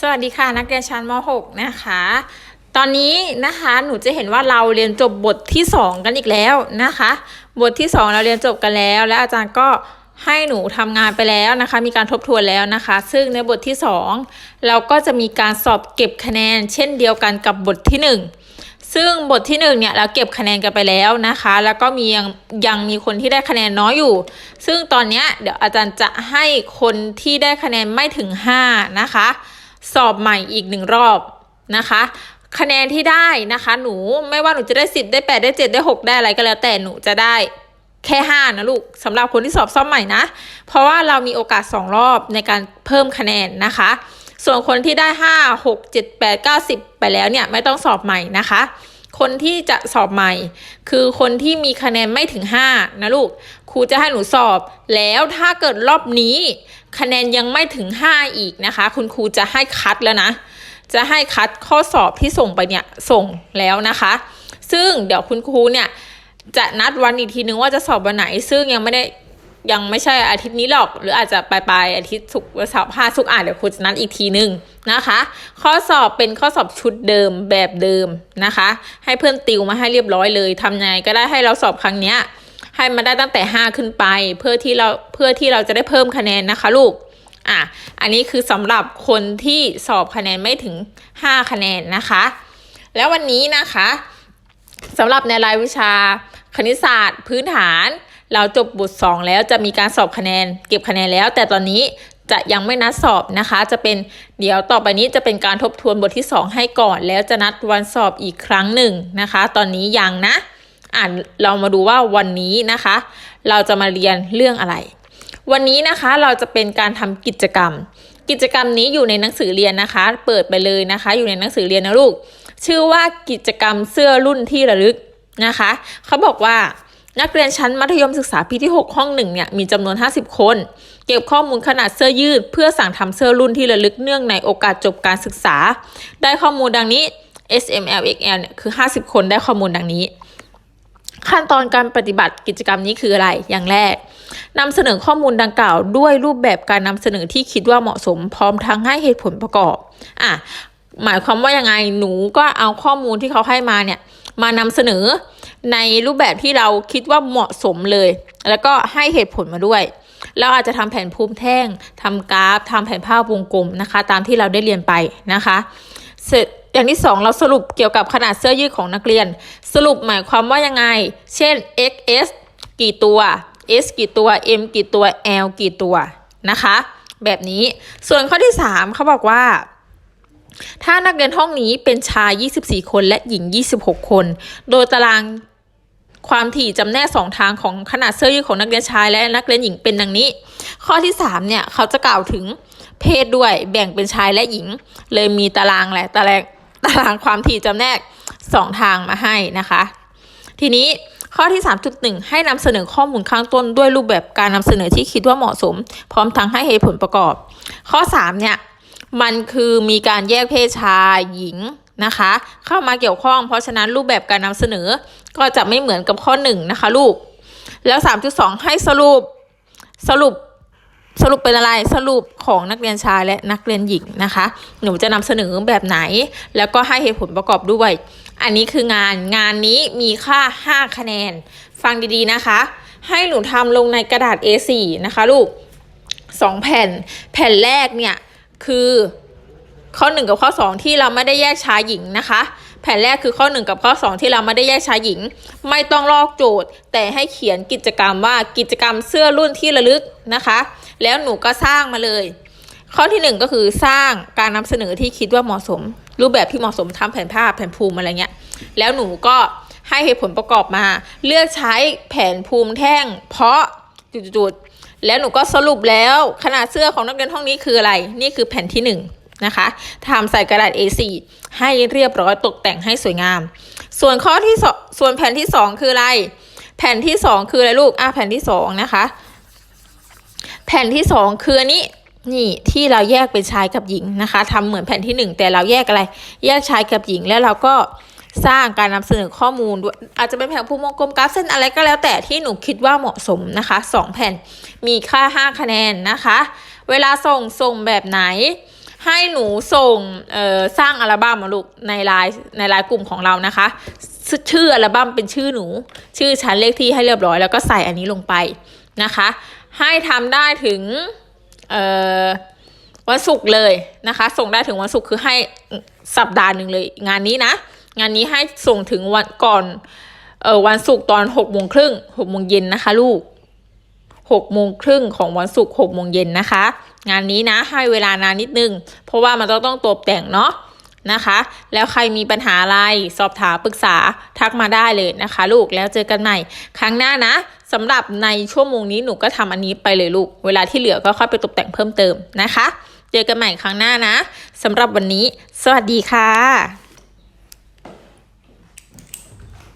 สวัสดีค่ะนักเรียนชั้นม .6 นะคะ ตอนนี้นะคะหนูจะเห็นว่าเราเรียนจบบทที่ 2 กันอีกแล้วนะคะ บทที่ 2 เราเรียนจบกันแล้ว และอาจารย์ก็ให้หนูทำงานไปแล้วนะคะ มีการทบทวนแล้วนะคะ ซึ่งในบทที่ 2 เราก็จะมีการสอบเก็บคะแนน เช่นเดียวกันกับบทที่ 1 ซึ่งบทที่1เนี่ยเราเก็บคะแนนกันไปแล้วนะคะ แล้วก็มียังยังมีคนที่ได้คะแนนน้อยอยู่ ซึ่งตอนนี้เดี๋ยวอาจารย์จะให้คนที่ได้คะแนนไม่ถึง 5 นะคะ สอบใหม่อีกหนึ่งรอบนะคะ คะแนนที่ได้นะคะ หนูไม่ว่าหนูจะได้สิบได้แปดได้เจ็ดได้หกได้อะไรก็แล้วแต่หนูจะได้แค่ห้านะลูกสำหรับคนที่สอบซ่อมใหม่นะ เพราะว่าเรามีโอกาสสองรอบในการเพิ่มคะแนนนะคะ ส่วนคนที่ได้ห้าหกเจ็ดแปดเก้าสิบไปแล้วเนี่ยไม่ต้องสอบใหม่นะคะ คนที่จะสอบใหม่ คือคนที่มีคะแนนไม่ถึง 5 นะลูก ครูจะให้หนูสอบ แล้วถ้าเกิดรอบนี้ คะแนนยังไม่ถึง 5 อีกนะคะ คุณครูจะให้คัดแล้วนะ จะให้คัดข้อสอบที่ส่งไปเนี่ยส่งแล้วนะคะ ซึ่งเดี๋ยวคุณครูเนี่ยจะนัดวันอีกทีนึงว่าจะสอบวันไหน ซึ่งยังไม่ได้ ยังไม่ใช่อาทิตย์นี้หรอก หรืออาจจะปลายปลายอาทิตย์ศุกร์วันเสาร์ห้าศุกร์อะเดี๋ยวครูจะนัดอีกทีนึงนะคะ ข้อสอบเป็นข้อสอบชุดเดิมแบบเดิมนะคะ ให้เพื่อนติวมาให้เรียบร้อยเลยทำยังไงก็ได้ให้เราสอบครั้งเนี้ยให้มันได้ตั้งแต่ 5 ขึ้นไป เพื่อที่เราเพื่อที่เราจะได้เพิ่มคะแนนนะคะลูกอะอันนี้คือสำหรับคนที่สอบคะแนนไม่ถึง 5 คะแนนนะคะ แล้ววันนี้นะคะสำหรับในรายวิชาคณิตศาสตร์พื้นฐาน เราจบบท 2 แล้วจะมีการสอบคะแนน เก็บคะแนนแล้ว แต่ตอนนี้จะยังไม่นัดสอบนะคะ จะเป็นเดี๋ยวต่อไปนี้จะเป็นการทบทวนบทที่ 2 ให้ก่อน แล้วจะนัดวันสอบอีกครั้งหนึ่งนะคะ ตอนนี้ยังนะอ่านเรามาดูว่าวันนี้นะคะ เราจะมาเรียนเรื่องอะไร วันนี้นะคะเราจะเป็นการทำกิจกรรม กิจกรรมนี้อยู่ในหนังสือเรียนนะคะ เปิดไปเลยนะคะ อยู่ในหนังสือเรียนนะลูก ชื่อว่ากิจกรรมเสื้อรุ่นที่ระลึกนะคะ เขาบอกว่า นักเรียนชั้นมัธยมศึกษาปีที่ 6 ห้องหนึ่งเนี่ยมีจำนวน 50 คน เก็บข้อมูลขนาดเสื้อยืด เพื่อสั่งทำเสื้อรุ่นที่ระลึกเนื่องในโอกาสจบการศึกษา ได้ข้อมูลดังนี้ S M L X L เนี่ยคือ 50 คนได้ข้อมูลดังนี้ ขั้นตอนการปฏิบัติกิจกรรมนี้คืออะไร อย่างแรกนำเสนอข้อมูลดังกล่าว ด้วยรูปแบบการนำเสนอที่คิดว่าเหมาะสมพร้อมทั้งให้เหตุผลประกอบอะหมายความว่ายังไงหนูก็เอาข้อมูลที่เขาให้มาเนี่ยมานำเสนอ ในรูปแบบที่เราคิดว่าเหมาะสมเลย แล้วก็ให้เหตุผลมาด้วย เราอาจจะทำแผนภูมิแท่งทำกราฟทำแผนภาพวงกลมนะคะ ตามที่เราได้เรียนไปนะคะเสร็จอย่างที่สองเราสรุปเกี่ยวกับขนาดเสื้อยืดของนักเรียน สรุปหมายความว่ายังไง เช่น XS กี่ตัว S กี่ตัว M กี่ตัว L กี่ตัวนะคะ แบบนี้ส่วนข้อที่ 3เขาบอกว่า ถ้านักเรียนห้องนี้เป็นชาย 24 คนและหญิง 26 คน โดยตาราง ความถี่จำแนกสองทางของขนาดเสื้อยืดของนักเรียนชายและนักเรียนหญิงเป็นดังนี้ ข้อที่3เนี่ยเขาจะกล่าวถึงเพศด้วยแบ่งเป็นชายและหญิง เลยมีตารางแหละตารางตารางความถี่จำแนกสองทางมาให้นะคะ ทีนี้ข้อที่ 3.1 ให้นำเสนอข้อมูลข้างต้นด้วยรูปแบบการนำเสนอที่คิดว่าเหมาะสม พร้อมทั้งให้เหตุผลประกอบ ข้อ 3 เนี่ย มันคือมีการแยกเพศชายหญิง นะคะ เข้ามาเกี่ยวข้อง เพราะฉะนั้นรูปแบบการนำเสนอก็จะไม่เหมือนกับข้อ 1 นะคะลูก แล้ว 3.2 ให้สรุปสรุปสรุปเป็นอะไรสรุปของนักเรียนชายและนักเรียนหญิงนะคะ หนูจะนำเสนอแบบไหน แล้วก็ให้เหตุผลประกอบด้วย อันนี้คืองานงานนี้มีค่า 5 คะแนน ฟังดีๆนะคะ ให้หนูทำลงในกระดาษ A4 นะคะลูก 2 แผ่น แผ่นแรกเนี่ยคือ ข้อ 1 กับข้อ 2 ที่เราไม่ได้แยกชายหญิงนะคะ แผ่นแรกคือข้อ 1 กับข้อ 2 ที่เราไม่ได้แยกชายหญิง ไม่ต้องลอกโจทย์ แต่ให้เขียนกิจกรรมว่ากิจกรรมเสื้อรุ่นที่ระลึกนะคะ แล้วหนูก็สร้างมาเลย ข้อที่ 1 ก็คือสร้างการนำเสนอที่คิดว่าเหมาะสม รูปแบบที่เหมาะสมทำแผนภาพแผนภูมิอะไรเงี้ยแล้วหนูก็ให้เหตุผลประกอบมา เลือกใช้แผนภูมิแท่ง เพราะจุดๆแล้วหนูก็สรุปแล้วขนาดเสื้อของนักเรียนห้องนี้คืออะไร นี่คือแผ่นที่ 1 นะคะทำใส่กระดาษ A4 ให้เรียบร้อยตกแต่งให้สวยงาม ส่วนข้อที่สส่วนแผ่นที่ 2 คืออะไร แผ่นที่ 2 คืออะไรลูกอะแผ่นที่ 2 นะคะ แผ่นที่ 2 คืออันนี้นี่ที่เราแยกเป็นชายกับหญิงนะคะทำเหมือนแผ่นที่ 1 แต่เราแยกอะไร แยกชายกับหญิงแล้วเราก็สร้างการนำเสนอข้อมูลด้วยอาจจะเป็นแผนภูมิวงกลมกราฟเส้นอะไรก็แล้วแต่ที่หนูคิดว่าเหมาะสมนะคะ 2 แผ่นมีค่า 5 คะแนนนะคะ เวลาส่งส่งแบบไหน ให้หนูส่งเอ่อสร้างอัลบั้มมาลูกในไลน์ในไลน์กลุ่มของเรานะคะ ชื่ออัลบั้มเป็นชื่อหนู ชื่อชั้นเลขที่ให้เรียบร้อยแล้วก็ใส่อันนี้ลงไปนะคะ ให้ทำได้ถึงเอ่อวันศุกร์เลยนะคะ ส่งได้ถึงวันศุกร์คือให้สัปดาห์หนึ่งเลย งานนี้นะ งานนี้ให้ส่งถึงวันก่อนเออวันศุกร์ตอนหกโมงครึ่งหกโมงเย็นนะคะลูก หกโมงครึ่งของวันศุกร์หกโมงเย็นนะคะ งานนี้นะให้เวลานานนิดนึง เพราะว่ามันต้องต้องตกแต่งเนาะนะคะ แล้วใครมีปัญหาอะไรสอบถามปรึกษาทักมาได้เลยนะคะ ลูกแล้วเจอกันใหม่ ครั้งหน้านะสำหรับในชั่วโมงนี้หนูก็ทำอันนี้ไปเลยลูก เวลาที่เหลือก็ค่อยไปตกแต่งเพิ่มเติมนะคะ เจอกันใหม่ครั้งหน้านะสำหรับวันนี้ สวัสดีค่ะ